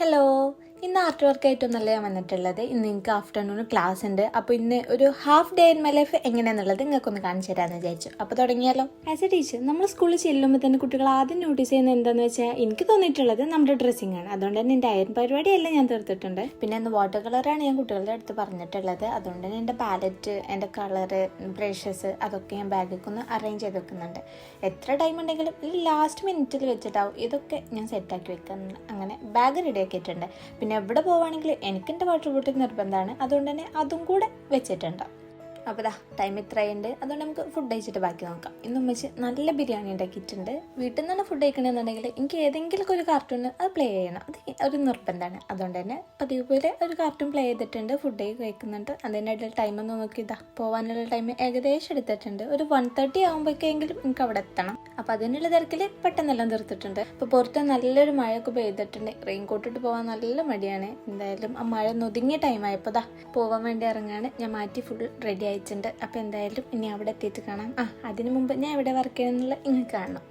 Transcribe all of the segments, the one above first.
Hello. After work ആയിട്ടൊന്നല്ല ഞാൻ വന്നിട്ടുള്ളത് ഇന്ന് എനിക്ക് ആഫ്റ്റർനൂൺ ക്ലാസ് ഉണ്ട്. അപ്പോൾ ഇന്ന് ഒരു half day in my life എങ്ങനെയാണെന്നുള്ളത് നിങ്ങൾക്കൊന്ന് കാണിച്ചു തരാമെന്ന് വിചാരിച്ചു. അപ്പോൾ തുടങ്ങിയാലോ? ആസ് എ ടീച്ചർ നമ്മൾ സ്കൂളിൽ ചെല്ലുമ്പോൾ തന്നെ കുട്ടികൾ ആദ്യം നോട്ടീസ് ചെയ്യുന്നത് എന്താണെന്ന് വെച്ചാൽ എനിക്ക് തോന്നിയിട്ടുള്ളത് നമ്മുടെ ഡ്രസ്സിംഗ് ആണ്. അതുകൊണ്ട് തന്നെ എന്റെ അയൺ പരിപാടിയെല്ലാം ഞാൻ തീർത്തിട്ടുണ്ട്. പിന്നെ ഇന്ന് വാട്ടർ കളറാണ് ഞാൻ കുട്ടികളുടെ അടുത്ത് പറഞ്ഞിട്ടുള്ളത്. അതുകൊണ്ട് തന്നെ എന്റെ പാലറ്റ് എന്റെ കളറ് ബ്രഷസ് അതൊക്കെ ഞാൻ ബാഗിൽ ഒന്ന് അറേഞ്ച് ചെയ്ത് വെക്കുന്നുണ്ട്. എത്ര ടൈം ഉണ്ടെങ്കിലും ലാസ്റ്റ് മിനിറ്റിൽ വെച്ചിട്ടാവും ഇതൊക്കെ ഞാൻ സെറ്റാക്കി വെക്കുന്നു അങ്ങനെ ബാഗ് റെഡി ആക്കിയിട്ടുണ്ട്. പിന്നെ എവിടെ പോവുകയാണെങ്കിൽ എനിക്ക് എന്റെ വാട്ടർ ബോട്ടിൽ നിർബന്ധമാണ്. അതുകൊണ്ട് തന്നെ അതും കൂടെ വെച്ചിട്ടുണ്ട്. അപ്പോൾ ദാ ടൈം ഇത്രയുണ്ട്. അതുകൊണ്ട് നമുക്ക് ഫുഡ് കഴിച്ചിട്ട് ബാക്കി നോക്കാം. ഇന്ന് ഉമ്മച്ച് നല്ല ബിരിയാണി ഉണ്ടാക്കിയിട്ടുണ്ട്. വീട്ടിൽ നിന്നാണ് ഫുഡ് കഴിക്കണമെന്നുണ്ടെങ്കിൽ എനിക്ക് ഏതെങ്കിലും ഒരു കാർട്ടൂൺ അത് പ്ലേ ചെയ്യണം. അത് ഒരു നിർബന്ധമാണ്. അതുകൊണ്ട് തന്നെ പതിവ് പോലെ ഒരു കാർട്ടൂൺ പ്ലേ ചെയ്തിട്ടുണ്ട് ഫുഡ് കഴിക്കുന്നുണ്ട്. അതിനായിട്ടുള്ള ടൈം ഒന്ന് നോക്കി ഇതാ പോകാനുള്ള ടൈം ഏകദേശം എടുത്തിട്ടുണ്ട്. ഒരു വൺ തേർട്ടി ആകുമ്പോഴേക്കെങ്കിലും എനിക്ക് അവിടെ എത്തണം. അപ്പോൾ അതിനുള്ള തിരക്കിൽ പെട്ടെന്നെല്ലാം തീർത്തിട്ടുണ്ട്. ഇപ്പോൾ പുറത്ത് നല്ലൊരു മഴയൊക്കെ പെയ്തിട്ടുണ്ട്. റെയിൻ കോട്ട് ഇട്ട് പോകാൻ നല്ല മടിയാണ്. എന്തായാലും ആ മഴ നൊതുങ്ങിയ ടൈം ആയപ്പോൾ ദാ പോകാൻ വേണ്ടി ഇറങ്ങാണ്. ഞാൻ മാറ്റി ഫുൾ റെഡി അയച്ചിട്ടുണ്ട് അപ്പോൾ എന്തായാലും ഇനി അവിടെ എത്തിയിട്ട് കാണാം. ആ അതിന് മുമ്പ് ഞാൻ എവിടെ വർക്ക് ചെയ്യുന്നുള്ള ഇങ്ങനെ കാണണം.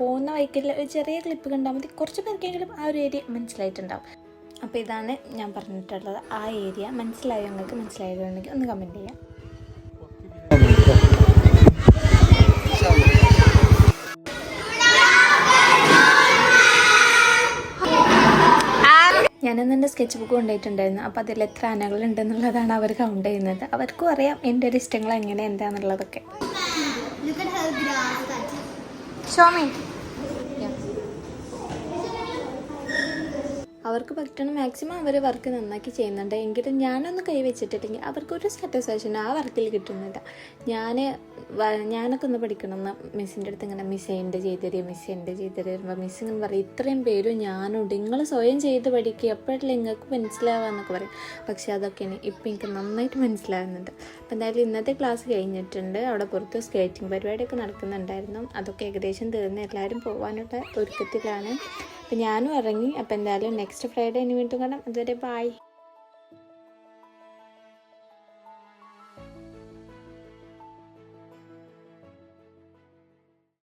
പോകുന്ന വൈക്കില്ല ഒരു ചെറിയ ക്ലിപ്പ് കണ്ടാൽ മതി. കുറച്ച് പേർക്കെങ്കിലും ആ ഒരു ഏരിയ മനസ്സിലായിട്ടുണ്ടാവും. അപ്പോൾ ഇതാണ് ഞാൻ പറഞ്ഞിട്ടുള്ളത്. ആ ഏരിയ മനസ്സിലായോ? നിങ്ങൾക്ക് മനസ്സിലായതുണ്ടെങ്കിൽ ഒന്ന് കമന്റ് ചെയ്യാം. ഞാനിന്ന് എന്റെ സ്കെച്ച് ബുക്ക് കൊണ്ടുപോയിട്ടുണ്ടായിരുന്നു. അപ്പോൾ അതിൽ എത്ര ആനകളുണ്ടെന്നുള്ളതാണ് അവർ കൗണ്ട് ചെയ്യുന്നത്. അവർക്കും അറിയാം എന്റെ ഒരു ഇഷ്ടങ്ങൾ എങ്ങനെ എന്താണെന്നുള്ളതൊക്കെ. ഷോമി അവർക്ക് പറ്റണം. മാക്സിമം അവർ വർക്ക് നന്നാക്കി ചെയ്യുന്നുണ്ട്. എങ്കിലും ഞാനൊന്ന് കൈവച്ചിട്ടില്ലെങ്കിൽ അവർക്കൊരു സാറ്റിസ്ഫാക്ഷൻ ആ വർക്കിൽ കിട്ടുന്നില്ല. ഞാൻ ഞാനൊക്കെ ഒന്ന് പഠിക്കണം എന്ന് മിസ്സിന്റെ അടുത്ത് ഇങ്ങനെ മിസ് എന്റെ ചെയ്ത് തരും മിസ് എന്റെ ചെയ്ത് തരുമ്പോൾ മിസ് ഇങ്ങനെ പറയും ഇത്രയും പേരും ഞാനുണ്ട് നിങ്ങൾ സ്വയം ചെയ്ത് പഠിക്കുക. എപ്പോഴല്ലേ നിങ്ങൾക്ക് മനസ്സിലാവാന്നൊക്കെ പറയും. പക്ഷേ അതൊക്കെയാണ് ഇപ്പം എനിക്ക് നന്നായിട്ട് മനസ്സിലാകുന്നുണ്ട് അപ്പം എന്തായാലും ഇന്നത്തെ ക്ലാസ് കഴിഞ്ഞിട്ടുണ്ട്. അവിടെ പുറത്ത് സ്കേറ്റിംഗ് പരിപാടിയൊക്കെ നടക്കുന്നുണ്ടായിരുന്നു. അതൊക്കെ ഏകദേശം തീർന്ന്. എല്ലാവരും പോകാനുള്ള ഒരുക്കത്തിലാണ്. അപ്പം ഞാനും ഇറങ്ങി. അപ്പം എന്തായാലും നെക്സ്റ്റ് ഫ്രൈഡേ ഇനി വീണ്ടും കാണാം. അതുവരെ ബായ്